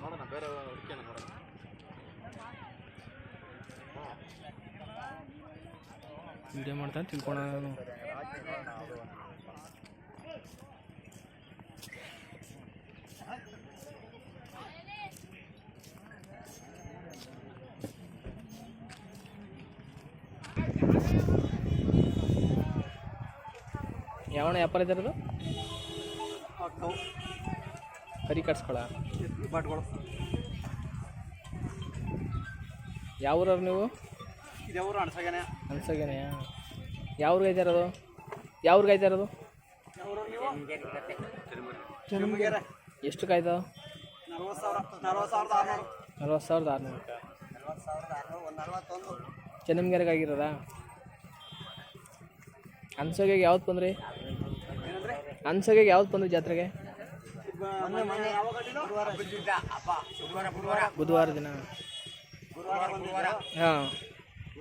ನೋಡೋಣ ಬೇರೆ ಹುಡುಕಿನ ನೋಡೋಣ ವಿಡಿಯೋ ಮಾಡ್ತಾನೆ ತಿಳ್ಕೊಳ ನಾನು ಯಾವಣ ವ್ಯಾಪಾರ ಇದ್ದಾರದು ಕರಿ ಕಟ್ಸ್ಕೊಳ ಬಾಟ್ಗಳು. ಯಾವ ಊರವ್ರು ನೀವು? ಇದೆ ಊರು ಅಣಸಾಗೇನೆ. ಅನ್ಸಾಗೇನೆ ಯಾವ ಊರಿಗೆ ಇದ್ದಾರದು ಯಾವ ಊರಿಗೆ ನಿಮಗೆರೆ ಎಷ್ಟು ಕಾಯ್ತಾವ ನಲ್ವತ್ತು ಸಾವಿರ ನಲ್ವತ್ತು ಸಾವಿರದ ಆರುನೂರು. ನಲ್ವತ್ತು ಸಾವಿರದ ಆರುನೂರು. ನಲ್ವತ್ತು ಸಾವಿರದ ಆರುನೂರು ಒಂದು ನಲ್ವತ್ತೊಂದು. ಚೆನ್ನಮ್ಗೆರೆಗೆ ಆಗಿರೋದಾ? ಅನ್ಸೋಗೆ ಯಾವ್ದು ಬಂದ್ರಿ? ಏನಂದ್ರೆ? ಅನ್ಸೋಗೆ ಯಾವ್ದು ಬಂದ್ರಿ ಜಾತ್ರೆಗೆ? ಬುಧವಾರ. ದಿನ. ಗುರುವಾರ ಗುರುವಾರ ಹಾಂ.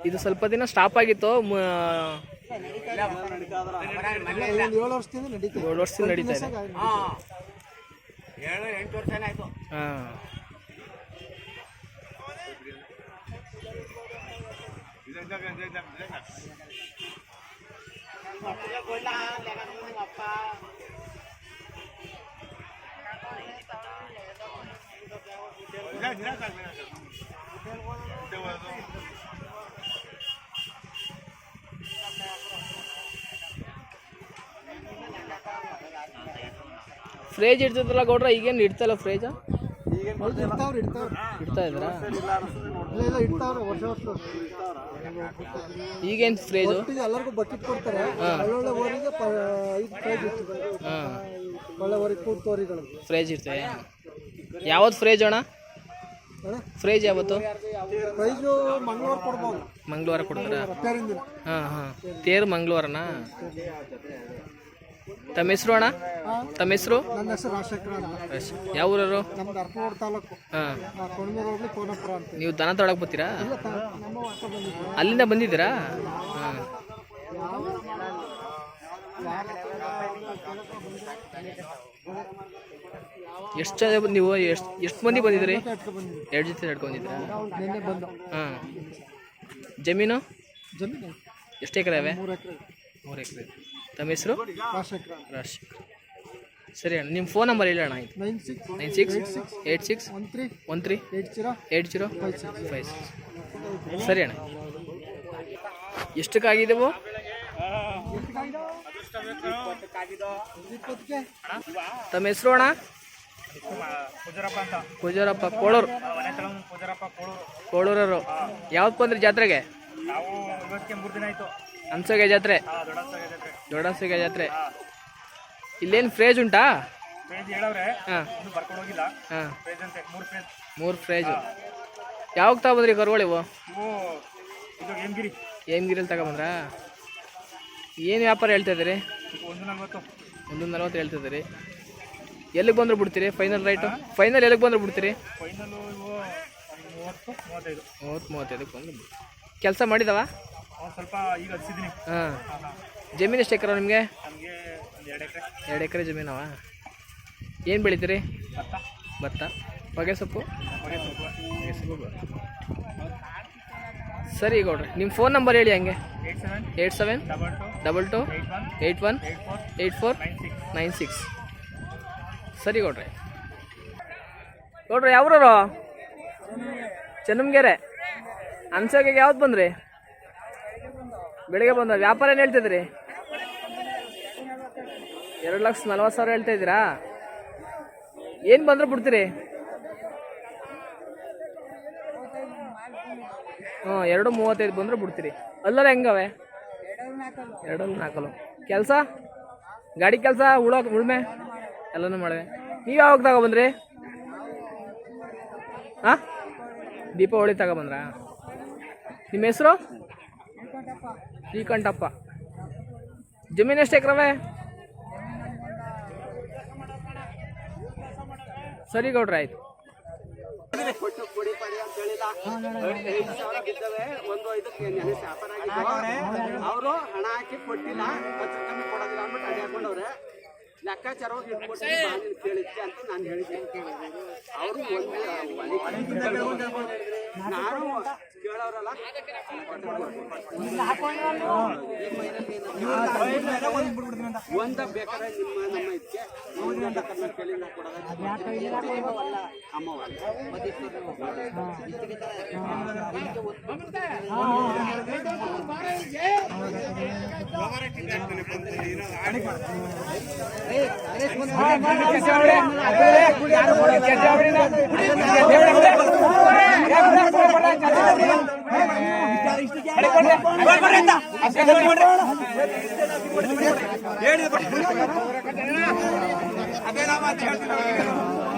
ಇದು ಸ್ವಲ್ಪ ದಿನ ಸ್ಟಾಪ್ ಆಗಿತ್ತು. ನಡೀತಾ ಏಳು ವರ್ಷದಿಂದ ನಡೀತದೆ ಏಳು ವರ್ಷದಿಂದ ನಡೀತಾ ಇದೆ. ಹಾಂ. ಏಳು ಎಂಟು ವರ್ಷನೇ ಆಯಿತು. ಹಾಂ. ಫ್ರೇಜ್ ಇಡ್ತಿದ್ರಲ್ಲ ಗೌಡ್ರ ಈಗೇನು ಇಡ್ತಲ್ಲ ಫ್ರೇಜ್? ಇಡ್ತಾ ಇದ್ರಾ ಇಲ್ಲ. ಅನಿಸ್ತದೆ ನೋಡಿ ಇಲ್ಲ ಇಲ್ಲ ವರ್ಷ ವರ್ಷ. ಈಗೇನು ಫ್ರೇಜು? ಎಲ್ಲರಿಗೂ ಬಕೆಟ್ ಕೊಡ್ತಾರೆ. ಒಳ್ಳೊಳ್ಳೆ ಓರಿಗೆ ಪ ಐದು ಪ್ರೈಸ್ ಇರ್ತದೆ ಹಾಂ. ಒಳ್ಳೆ ಓರಿಗೆ ಕೂರ್ತೋರಿಗಳು ಫ್ರೇಜ್ ಇರ್ತವೆ ಯಾವ್ದು ಫ್ರೇಜ್ ಅಣ್ಣ? ಫ್ರೇಜ್ ಯಾವತ್ತು? ಮಂಗಳವಾರ ಕೊಡ್ಬೋದು. ಮಂಗಳವಾರ ಕೊಡ್ತಾರ? ಹಾಂ ಹಾಂ. ತೇರು ಮಂಗಳವಾರನಾ? ತಮ್ಮ ಹೆಸರು ಅಣ್ಣ? ತಮ್ಮ ಹೆಸರು? ನನ್ನ ಹೆಸರು ರಾಜಶೇಖರ ಅಂತ. ಯಾವ ಊರವರು? ನಮ್ದು ಅರ್ಪೋಡ್ ತಾಲೂಕು. ಹಾಂ. ಕೊಣಮೂರು ಹೋಗ್ಲಿ ಕೋನಪುರ ಅಂತ. ನೀವು ದನ ತೊಳಕ್ ಬರ್ತೀರಾ ಅಲ್ಲಿಂದ ಬಂದಿದ್ದೀರಾ? ಹಾಂ. ಎಷ್ಟು ಜನ ಬಂದ್- ನೀವು ಎಷ್ಟು ಎಷ್ಟು ಮಂದಿ ಬಂದಿದ್ರಿ? ಎರಡು ಜೊತೆ ನಡ್ಕೊಂಡಿದ್ದೀರಾ ನಿನ್ನೆ ಹಾಂ. ಜಮೀನು? ಜಮೀನು. ಎಷ್ಟು ಎಕರೆ ಅವೆ? ಮೂರು ಎಕರೆ. ತಮ್ಮ ಹೆಸರು? ಸರಿ ಅಣ್ಣ ನಿಮ್ಮ ಫೋನ್ ನಂಬರ್ ಇಲ್ಲ ಅಣ್ಣ ಆಯ್ತು. Nine six nine six eight six one three one three eight zero eight zero five six. Five six. ಸರಿ ಅಣ್ಣ. ಎಷ್ಟಕ್ಕಾಗಿದ್ದೆವು ತಮ್ಮ ಹೆಸರು ಅಣ್ಣ? ಪೂಜಾರಪ್ಪ ಕೋಳೂರು. ಕೋಳೂರವರು. ಯಾವತ್ತು ಬಂದ್ರಿ ಜಾತ್ರೆಗೆ? ನಾವು ಇವತ್ತಿಗೆ ಮೂರು ದಿನ ಆಯಿತು. ಅನ್ಸೋಗೆ ಜಾತ್ರೆ? ದೊಡ್ಡಸಿಗೆ ಜಾತ್ರೆ. ಇಲ್ಲೇನು ಫ್ರೇಜ್ ಉಂಟಾ? ಮೂರು ಫ್ರೇಜ್ ಯಾವಾಗ ತಗೊಂಡ್ರಿ ಕರುಗಳಿವು ಏಮ್ಗಿರಲ್ಲಿ ತಗೊಂಬಂದ್ರಾ? ಏನು ವ್ಯಾಪಾರ ಹೇಳ್ತಾ ಇದ್ದೀರಿ? ಇದು ಒಂದು ನಲ್ವತ್ತು ಒಂದು ನಲ್ವತ್ತು ಹೇಳ್ತಾ ಇದ್ದೀರಿ. ಎಲ್ಲಿಗೆ ಬಂದ್ರೆ ಬಿಡ್ತೀರಿ? ಫೈನಲ್ ರೈಟು ಫೈನಲ್ ಎಲ್ಲಿಗೆ ಬಂದರೂ ಬಿಡ್ತೀರಿ? ಮೂವತ್ತು ಮೂವತ್ತೈದು ಮೂವತ್ತು ಮೂವತ್ತೈದಕ್ಕೆ ಬಂದು ಕೆಲಸ ಮಾಡಿದವ? ಸ್ವಲ್ಪ ಈಗ ಹಚ್ಚಿದ್ದೀನಿ ಹಾಂ. ಜಮೀನು ಎಷ್ಟು ಎಕರೆ ನಿಮಗೆ? ಎರಡು ಎಕರೆ ಎರಡು ಎಕರೆ ಜಮೀನವ? ಏನು ಬೆಳಿತೀರಿ? ಭತ್ತ. ಭತ್ತ ಹೊಗೆ ಸೊಪ್ಪು. ಸರಿ ಗೌಡ್ರಿ ನಿಮ್ಮ ಫೋನ್ ನಂಬರ್ ಹೇಳಿ ಹಂಗೆ. Eight seven eight seven double two double two eight one eight four nine six ಸರಿ ಗೌಡ್ರಿ. ಗೌಡ್ರಿ ಯಾವ್ರವರು ಚೆನ್ನಮ್ಗೆರೆ ಅನ್ಸೋಕೆ ಯಾವ್ದು ಬಂದ್ರಿ? ಬೆಳಿಗ್ಗೆ ಬಂದ ವ್ಯಾಪಾರ ಏನು ಹೇಳ್ತಿದ್ರಿ ಎರಡು ಲಕ್ಷ ನಲ್ವತ್ತು ಸಾವಿರ ಹೇಳ್ತಾ ಇದ್ದೀರಾ? ಏನು ಬಂದರೂ ಬಿಡ್ತೀರಿ? ಹ್ಞೂ ಎರಡು ಮೂವತ್ತೈದು ಬಂದ್ರೆ ಬಿಡ್ತೀರಿ. ಅಲ್ಲರ ಹೆಂಗವೆ? ಎರಡಲ್ಲಿ ನಾಲ್ಕಲ್ಲ ಕೆಲಸ? ಗಾಡಿ ಕೆಲಸ, ಉಳ, ಉಳ್ಮೆ? ಎಲ್ಲನೂ ಮಾಡುವೆ. ನೀವು ಯಾವಾಗ ತಗೊಬಂದ್ರಿ? ಹಾಂ ದೀಪಾವಳಿ ತಗೊಬಂದ್ರಾ? ನಿಮ್ಮ ಹೆಸರು? ಶ್ರೀಕಂಠಪ್ಪ. ಜಮೀನು ಎಷ್ಟು ಎಕ್ರವೇ? ಸರಿ ಗೌಡ್ರೆ ಆಯ್ತು. ಕೊಟ್ಟು ಕೊಡಿ ಪಡಿ ಅಂತ ಹೇಳಿದ ಐದು ಸಾವಿರ ಬಿದ್ದವೆ. ಒಂದು ಐದಕ್ಕೆ ವ್ಯಾಪಾರ ಅವರು ಹಣ ಹಾಕಿ ಕೊಟ್ಟಿಲ್ಲ. ಹತ್ತು ಕಮ್ಮಿ ಕೊಡೋದಿಲ್ಲ ಅಂದ್ಬಿಟ್ಟು ಅಡಿ ಹಾಕೊಂಡವ್ರೆ ಲೆಕ್ಕಾಚಾರವಾಗಿ ನೀನು ಕೇಳಿದ್ದೆ ಅಂತ ನಾನು ಹೇಳಿದ್ದೆ. ಅವರು ಒಂದು ನಾನು ಕೇಳೋರಲ್ಲ. ಒಂದ ಬೇಕಾದ್ರೆ ನಿಮ್ಮ ನಮ್ಮ ಇದಕ್ಕೆ ಅಮ್ಮವಲ್ಲ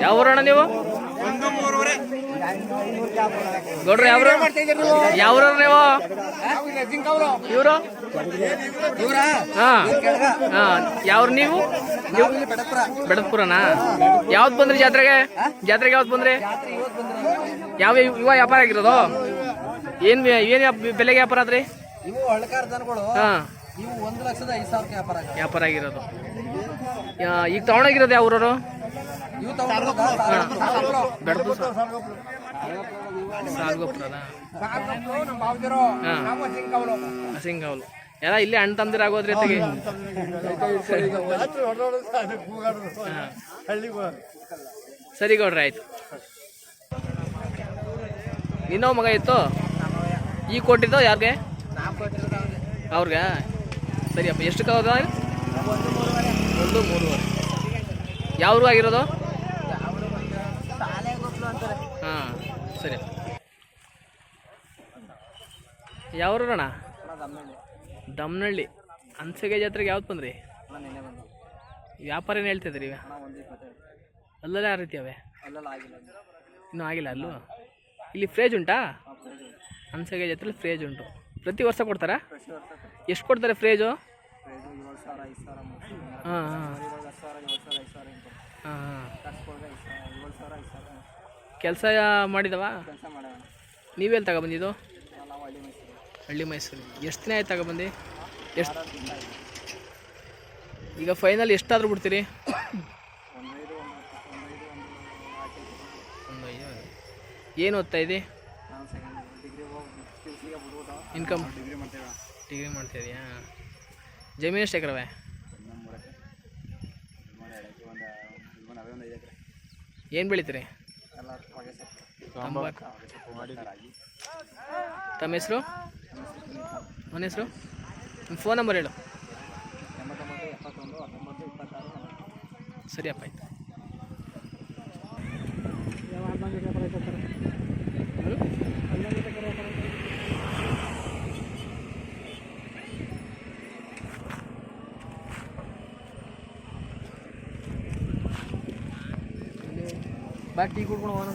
ಯಾವ ಊರಣ್ಣ ನೀವು? ಗೌಡ್ರ ಯಾವ್ರು ಯಾವ ನೀವು? ಇವರು? ಯಾವ್ರು ನೀವು? ಬೆಡಪುರನಾ ಯಾವ್ದು ಬಂದ್ರಿ ಜಾತ್ರೆಗೆ? ಜಾತ್ರೆಗೆ ಯಾವ್ದು ಬಂದ್ರಿ? ಯಾವ ಇವ ವ್ಯಾಪಾರ ಆಗಿರೋದು? ಏನ್ ಏನ್ ಬೆಲೆಗೆ ವ್ಯಾಪಾರ ಆದ್ರಿ? ಹಾ. ವ್ಯಾಪಾರ ಆಗಿರೋದು. ಈಗ ತಗೊಂಡೋಗಿರೋದು ಯಾವ ಹಸಿಂಗಾವಲು ಎಲ್ಲ ಇಲ್ಲಿ ಅಣ್ಣ ತಂದಿರ ಆಗೋದ್ರಿ ತೆಗಿ ಸರಿ ಗೌಡ್ರಿ, ಆಯ್ತು. ಇನ್ನೋ ಮಗ ಇತ್ತು? ಈಗ ಕೊಟ್ಟಿದ್ದೋ ಯಾರಿಗೆ? ಅವ್ರಿಗೆ? ಸರಿಯಪ್ಪ ಎಷ್ಟು ಕಾವ್ದು ಒಂದು ಮೂರುವರೆ. ಯಾವ ಊರು ಆಗಿರೋದು ಹಾಂ ಸರಿ. ಯಾವ ಊರಣ್ಣ ದಮ್ನಳ್ಳಿ. ಅನ್ಸಗೆ ಜಾತ್ರೆಗೆ ಯಾವ್ದು ಬಂದ್ರಿ? ವ್ಯಾಪಾರ ಏನು ಹೇಳ್ತಿದ್ರಿ ಅಲ್ಲಲ್ಲ ಯಾವ ರೀತಿ ಅವೆ? ಇನ್ನೂ ಆಗಿಲ್ಲ ಅಲ್ಲೂ? ಇಲ್ಲಿ ಫ್ರೇಜ್ ಉಂಟಾ? ಅನ್ಸಗೆ ಜಾತ್ರೆ ಫ್ರೇಜ್ ಉಂಟು. ಪ್ರತಿ ವರ್ಷ ಕೊಡ್ತಾರಾ? ಎಷ್ಟು ಕೊಡ್ತಾರೆ ಫ್ರೇಜು ಹಾಂ ಹಾಂ. ಹಾಂ ಹಾಂ. ಕೆಲಸ ಮಾಡಿದವ? ನೀವೆಲ್ಲಿ ತಗೊಬಂದಿದ್ದು? ಹಳ್ಳಿ ಮೈಸೂರು. ಎಷ್ಟು ದಿನ ಆಯ್ತು ತಗೊಬಂದು? ಎಷ್ಟು ಈಗ ಫೈನಲ್ ಎಷ್ಟಾದರೂ ಬಿಡ್ತೀರಿ? ಏನು ಓದ್ತಾ ಇದ್ದಿ? ಇನ್ಕಮ್ ಡಿಗ್ರಿ ಮಾಡ್ತಾ ಇದೆಯಾ ಜಮೀನು ಎಷ್ಟು ಎಕರವೆ? ಏನು ಬೆಳಿತೀರಿ? ತಮ್ಮ ಹೆಸರು? ನನ್ನ ಹೆಸರು? ನಿಮ್ಮ ಫೋನ್ ನಂಬರ್ ಹೇಳು. ಸರಿಯಪ್ಪ ಆಯ್ತು. বা টি করব না